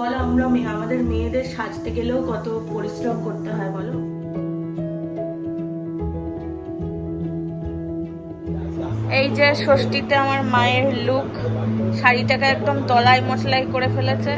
বলো আমরা মেয়ে আমাদের মেয়েদের সাজতে গেলেও কত পরিশ্রম করতে হয় বলো? এই যে ষষ্ঠীতে আমার মায়ের লুক শাড়িটাকে একদম তলায় মশলাই করে ফেলেছে।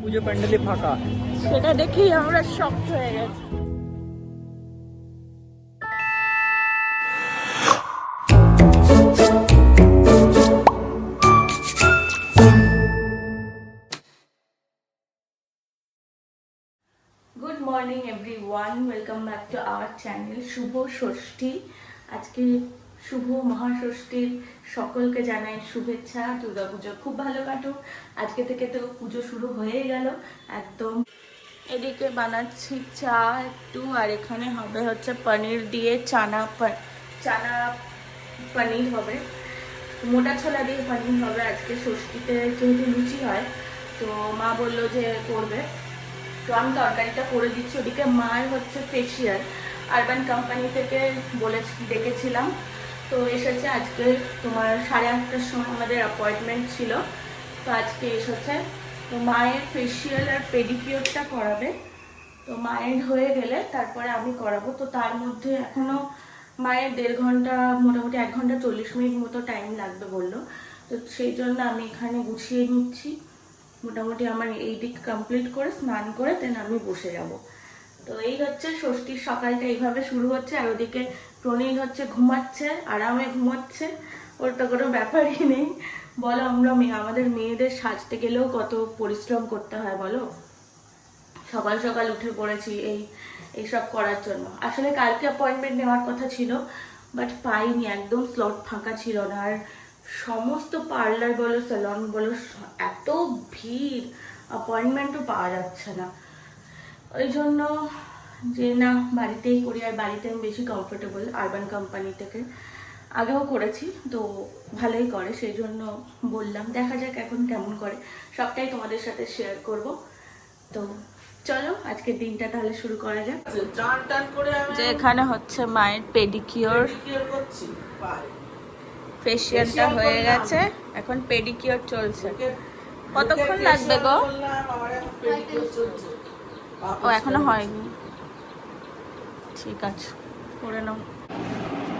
পুজো প্যান্ডেলে ফাঁকা। সেটা দেখেই আমরা শক্ত হয়ে গেছি। One welcome back to our channel শুভ ষষ্ঠী আজকে শুভ মহাষষ্ঠীর সকলকে জানাই শুভেচ্ছা, দুর্গাপুজো খুব ভালো কাটুক। আজকে থেকে তো পুজো শুরু হয়ে গেল, একদম। এদিকে বানাচ্ছি চা একটু, আর এখানে হবে হচ্ছে পনির দিয়ে চানা চানা পনির হবে। মোটা ছোলা দিয়ে পনির হবে আজকে ষষ্ঠীতে, যেহেতু লুচি হয়, তো মা বলল যে করবে। তো আমি তরকারিটা করে দিচ্ছি, ওদিকে মায়ের হচ্ছে ফেসিয়াল আরবান কোম্পানি থেকে বলেছি ডেকেছিলাম তো এসেছে আজকে তোমার সাড়ে আটটার সময় আমাদের অ্যাপয়েন্টমেন্ট ছিল। তো আজকে এসেছে। তো মায়ের ফেসিয়াল আর পেডিকিওরটা করাবে। তো মায়ের হয়ে গেলে তারপরে আমি করাবো। তো তার মধ্যে এখনও মায়ের দেড় ঘণ্টা, মোটামুটি এক ঘণ্টা চল্লিশ মিনিট মতো টাইম লাগবে বলল। তো সেই জন্য আমি এখানে গুছিয়ে নিচ্ছি। মোটামুটি আমার এই দিক কমপ্লিট করে স্নান করে দেন আমি বসে যাব। তো এই হচ্ছে ষষ্ঠীর সকালটা এইভাবে শুরু হচ্ছে আর ওদিকে প্রণীল হচ্ছে ঘুমাচ্ছে, আরামে ঘুমাচ্ছে ওর তো কোনো ব্যাপারই নেই। বলো আমরা মেয়ে, আমাদের মেয়েদের সাজতে গেলেও কত পরিশ্রম করতে হয় বলো? সকাল সকাল উঠে পড়েছি এই, এইসব করার জন্য। আসলে কালকে অ্যাপয়েন্টমেন্ট নেওয়ার কথা ছিল বাট পাইনি, একদম স্লট ফাঁকা ছিল না। আর সমস্ত পার্লার বলো স্যালন বলো এত ভিড় অ্যাপয়েন্টমেন্টও পাওয়া যাচ্ছে না। ওই জন্য যে না বাড়িতেই করি আর বাড়িতে আমি বেশি কমফোর্টেবল আরবান কোম্পানি থেকে। আগেও করেছি তো ভালোই করে সেই জন্য বললাম দেখা যাক এখন কেমন করে। সবটাই তোমাদের সাথে শেয়ার করব। তো চলো আজকের দিনটা তাহলে শুরু করা যাক। চান টান করে যে এখানে হচ্ছে মায়ের পেডিকিওর করছি। Facial হয়ে গেছে। এখন পেডিকিওর চলছে। কতক্ষণ লাগবে গো? ও, এখনও হয়নি। ঠিক আছে, করে নাও।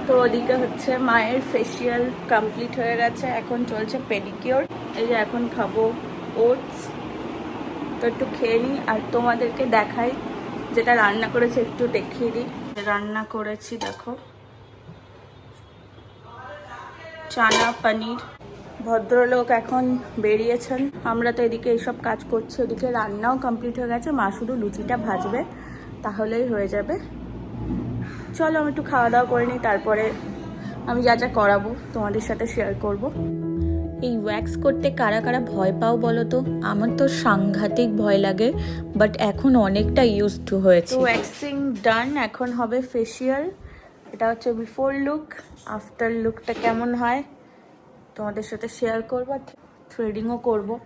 তো ওদিকে হচ্ছে মায়ের ফেসিয়াল কমপ্লিট হয়ে গেছে। এখন চলছে পেডিকিওর এই যে এখন খাব ওটস তো একটু খেয়ে নিই, আর তোমাদেরকে দেখাই, যেটা রান্না করেছে একটু দেখিয়ে দিই। রান্না করেছি, দেখো। চানা, পনির। ভদ্রলোক এখন বেরিয়েছেন। আমরা তো এদিকে এইসব কাজ করছি। ওদিকে রান্নাও কমপ্লিট হয়ে গেছে। মা শুধু লুচিটা ভাজবে। তাহলেই হয়ে যাবে। চলো, আমি একটু খাওয়া দাওয়া করে নিই। তারপরে আমি যা যা করাবো তোমাদের সাথে শেয়ার করব। এই ওয়্যাক্স করতে কারা কারা ভয় পাও বলো তো? আমার তো সাংঘাতিক ভয় লাগে বাট এখন অনেকটা ইউজ টু হয়েছে। ওয়্যাক্সিং ডান এখন হবে ফেসিয়াল এটা হচ্ছে বিফোর লুক আফটার লুকটা কেমন হয় তোমাদের সাথে শেয়ার করব থ্রেডিংও করব।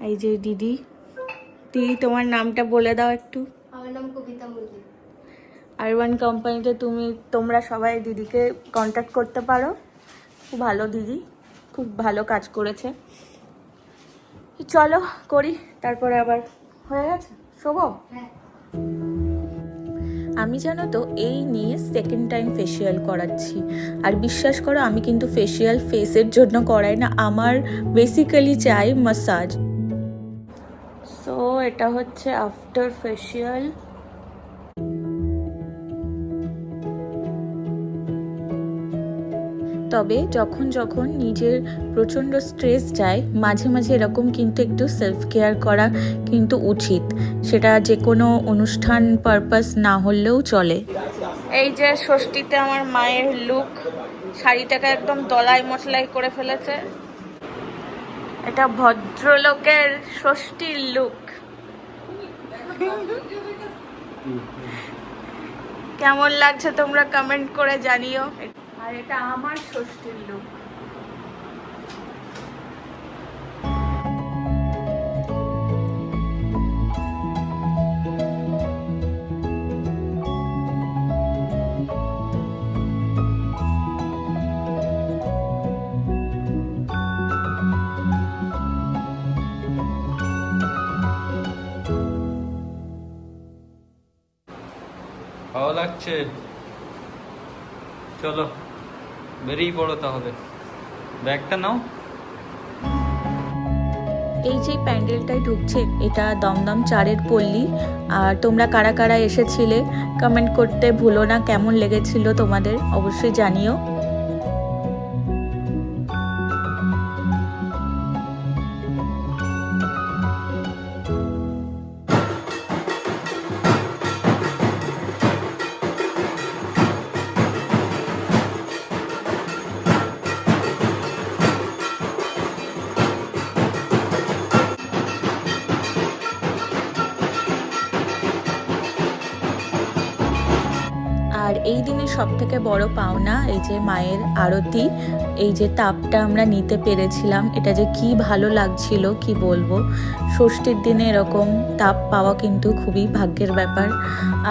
এই যে দিদি দিদি তোমার নামটা বলে দাও একটু। আমার নাম কবিতা মল্লিক। আর ওয়ান কোম্পানিতে তুমি তোমরা সবাই দিদিকে কন্ট্যাক্ট করতে পারো। খুব ভালো দিদি খুব ভালো কাজ করেছে। চলো করি তারপরে আবার হয়ে গেছে? শোভো হ্যাঁ। আমি জানো তো, এই নিয়ে সেকেন্ড টাইম ফেসিয়াল করাচ্ছি। আর বিশ্বাস করো, আমি কিন্তু ফেসিয়াল ফেসের জন্য করাই না, আমার বেসিক্যালি চাই মাসাজ সো এটা হচ্ছে আফটার ফেসিয়াল তবে যখন যখন নিজের প্রচণ্ড স্ট্রেস যায়, মাঝে মাঝে এরকম কিন্তু একটু সেলফ কেয়ার করা কিন্তু উচিত। সেটা যে কোনো অনুষ্ঠান পারপাস না হলেও চলে। এই যে ষষ্ঠীতে আমার মায়ের লুক শাড়িটাকে একদম দলাই মশলাই করে ফেলেছে। এটা ভদ্রলোকের ষষ্ঠীর লুক কেমন লাগছে তোমরা কমেন্ট করে জানিও। আর এটা আমার ষষ্ঠীর লোক। ভালো লাগছে। চলো। বেরিয়ে পড়ো তাহলে। ব্যাগটা নাও। এই যে প্যান্ডেলটাই ঢুকছে, এটা দমদম চারের পল্লী। আর তোমরা কারা কারা এসেছিলে কমেন্ট করতে ভুলো না, কেমন লেগেছিল তোমাদের, অবশ্যই জানিও। সব থেকে বড় পাওনা এই যে মায়ের আরতি, এই যে তাপটা আমরা নিতে পেরেছিলাম, এটা যে কি ভালো লাগছিল, কি বলব? ষষ্ঠীর দিনে এরকম তাপ পাওয়া কিন্তু খুবই ভাগ্যের ব্যাপার।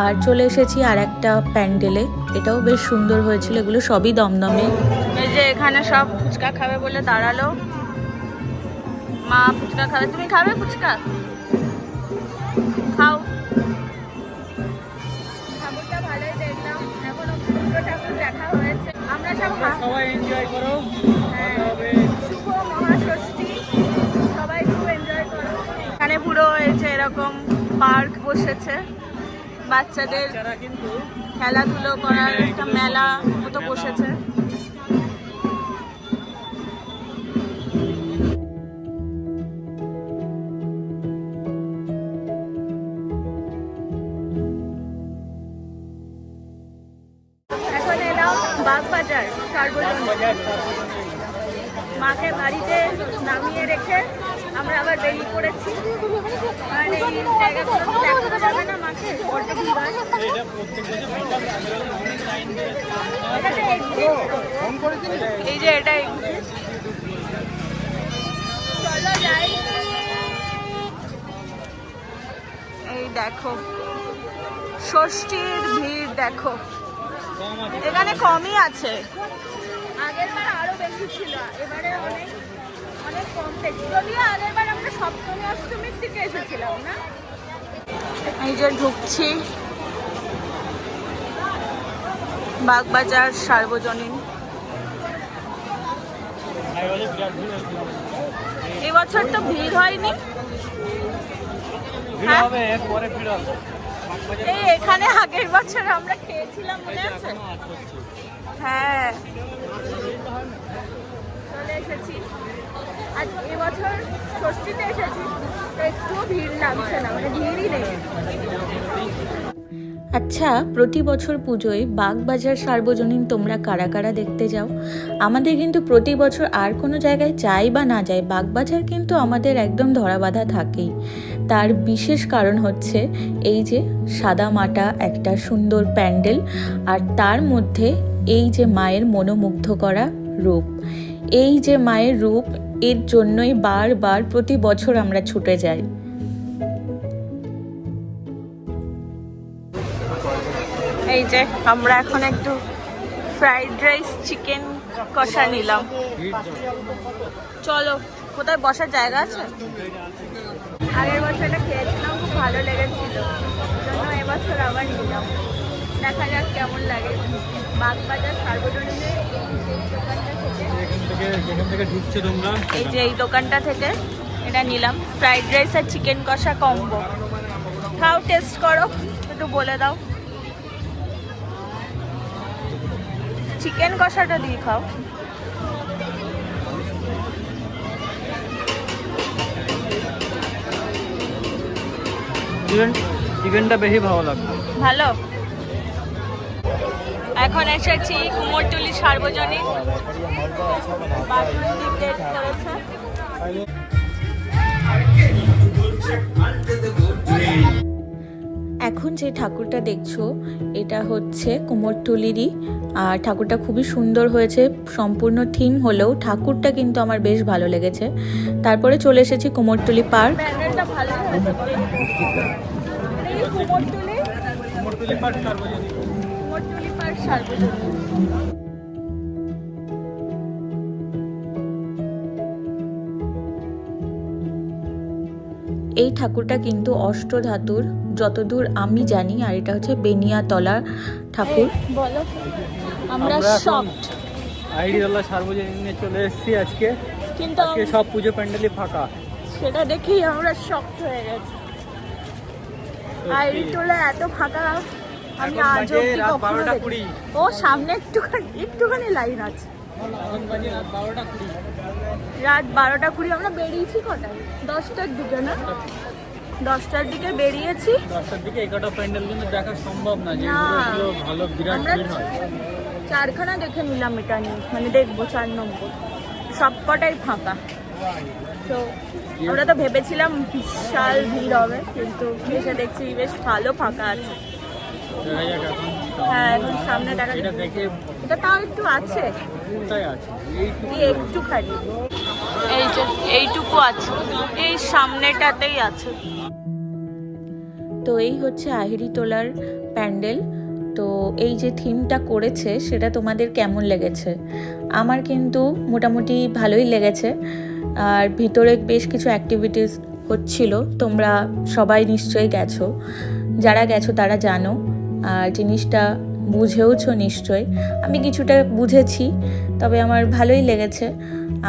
আর চলে এসেছি আর একটা প্যান্ডেলে, এটাও বেশ সুন্দর হয়েছিল, এগুলো সবই দমদমে। এই যে এখানে সব ফুচকা খাবে বলে দাঁড়াল। মা ফুচকা খাবে, তুমি খাবে ফুচকা? খাও। ঠাকুরটা ভালোই দেখলাম, এখনও দুটো ঠাকুর দেখা হয়েছে। আমরা সব সবাই এনজয় করো। হ্যাঁ। শুভ মহাষষ্ঠী। সবাই খুব এনজয় করো। এখানে পুরো এই যে এরকম পার্ক বসেছে। বাচ্চাদের কিন্তু খেলাধুলো করার একটা মেলা মতো বসেছে। বাগবাজার সার্বজনীন মাকে বাড়িতে নামিয়ে রেখে আমরা আবার বেরিয়ে পড়েছি কারণ এই যাবে না মাকে। এই যে এটা exit। চলো যাই এই দেখো, ষষ্ঠীর ভিড় দেখো এখানে কমই আছে। আগের বার আরও বেশি ছিল এবারে অনেক অনেক কম দেখছি যদিও আগের বার আমরা সপ্তমী অষ্টমীর দিকে এসেছিলাম না? এই যে ঢুকছি। বাগবাজার সার্বজনীন। এবছর তো ভিড় হয়নি। ভিড় হ্যাঁ? হবে ভিড় হবে। এই এখানে আগের বছর আমরা খেয়েছিলাম, মনে আছে। হ্যাঁ। চলে এসেছি। আজ এবছর ষষ্ঠীতে এসেছি একটু ভিড় লাগছে না মানে ভিড়ই নেই। আচ্ছা প্রতি বছর পুজোয় বাগবাজার সার্বজনীন তোমরা কারা কারা দেখতে যাও? আমাদের কিন্তু প্রতি বছর আর কোনো জায়গায় যাই বা না যাই, বাগবাজার কিন্তু আমাদের একদম ধরাবাধা থাকেই। তার বিশেষ কারণ হচ্ছে এই যে সাদা মাটা, একটা সুন্দর প্যান্ডেল, আর তার মধ্যে এই যে মায়ের মনোমুগ্ধ করা রূপ। এই যে মায়ের রূপ, এর জন্যই বারবার প্রতি বছর আমরা ছুটে যাই। যে আমরা এখন একটু ফ্রাইড রাইস চিকেন কষা নিলাম। চলো কোথায় বসার জায়গা আছে? আগের বছর এটা খেয়েছিলাম খুব ভালো লেগেছিল। জন্য এবছর আবার নিলাম। দেখা যাক কেমন লাগে। বাগবাজার সার্বজনীনে এই দোকানটা থেকে। এখান থেকে যেখান থেকে ঢুকছে তোমরা এই যে এই দোকানটা থেকে এটা নিলাম। ফ্রাইড রাইস আর চিকেন কষা কম্বো খাও টেস্ট করো। একটু বলে দাও। চিকেন কষাটা দিয়ে খাও। চিকেন চিকেনটা বেশি ভালো লাগবে। ভালো? এখন এসেছি কুমোরটুলি সার্বজনীন। করেছে এখন যে ঠাকুরটা দেখছ এটা হচ্ছে কুমোরটুলিরই আর ঠাকুরটা খুবই সুন্দর হয়েছে সম্পূর্ণ থিম হলেও ঠাকুরটা কিন্তু আমার বেশ ভালো লেগেছে। তারপরে চলে এসেছি কুমোরটুলি পার্ক। পার্ক এই ঠাকুরটা কিন্তু অষ্টধাতুর যতদূর আমি জানি আর এটা হচ্ছে বেনিয়াতলা ঠাকুর। বলো। আমরা আমরা এখন- শকড আইডিয়াল্লা সার্বজনীনে চলে এসেছি আজকে। কিন্তু আজকে সব পুজো প্যান্ডেলই ফাঁকা। সেটা দেখেই আমরা শকড হয়ে গেছি। আইডি তোলা এত ফাঁকা আমি এখন আজ অব্দি কখনো বারোটা কুড়ি। ও সামনে একটুখানি একটুখানি লাইন আছে। রাত বারোটা কুড়ি। রাত বারোটা কুড়ি আমরা বেরিয়েছি কটায়? দশটার দিকে না? দশটার দিকে বেরিয়েছি। দশটার দিকে এগারোটা প্যান্ডেল কিন্তু দেখা সম্ভব না যে ভালো বিরাট ভিড় হয়। চারখানা দেখে নিলাম এটা নিয়ে মানে দেখব চার নম্বর। সব কটাই ফাঁকা। তো আমরা তো ভেবেছিলাম বিশাল ভিড় হবে কিন্তু এসে দেখছি বেশ ভালো ফাঁকা আছে। হ্যাঁ এখন সামনে দেখা এটা তাও একটু আছে। একটুখানি এই যে এইটুকু আছে। এই সামনেটাতেই আছে। তো এই হচ্ছে আহিরি তোলার প্যান্ডেল। তো এই যে থিমটা করেছে, সেটা তোমাদের কেমন লেগেছে? আমার কিন্তু মোটামুটি ভালোই লেগেছে। আর ভিতরে বেশ কিছু অ্যাক্টিভিটিস হচ্ছিল, তোমরা সবাই নিশ্চয়ই গেছো। যারা গেছো তারা জানো। আর জিনিসটা বুঝেওছো নিশ্চয় আমি কিছুটা বুঝেছি, তবে আমার ভালোই লেগেছে।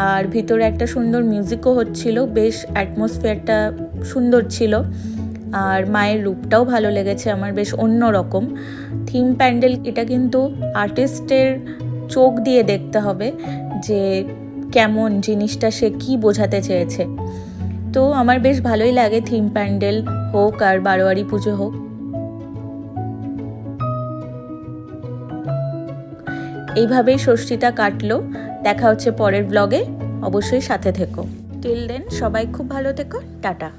আর ভিতরে একটা সুন্দর মিউজিকও হচ্ছিল, বেশ অ্যাটমসফিয়ারটা সুন্দর ছিল। আর মায়ের রূপটাও ভালো লেগেছে আমার, বেশ অন্য রকম থিম প্যান্ডেল এটা কিন্তু আর্টিস্টের চোখ দিয়ে দেখতে হবে যে কেমন জিনিসটা সে কি বোঝাতে চেয়েছে। তো আমার বেশ ভালোই লাগে থিম প্যান্ডেল হোক আর বারোয়ারি পুজো হোক। এইভাবেই ষষ্ঠীটা কাটলো। দেখা হচ্ছে পরের ব্লগে অবশ্যই সাথে থেকো। টিল দেন সবাই খুব ভালো থেকো। টাটা।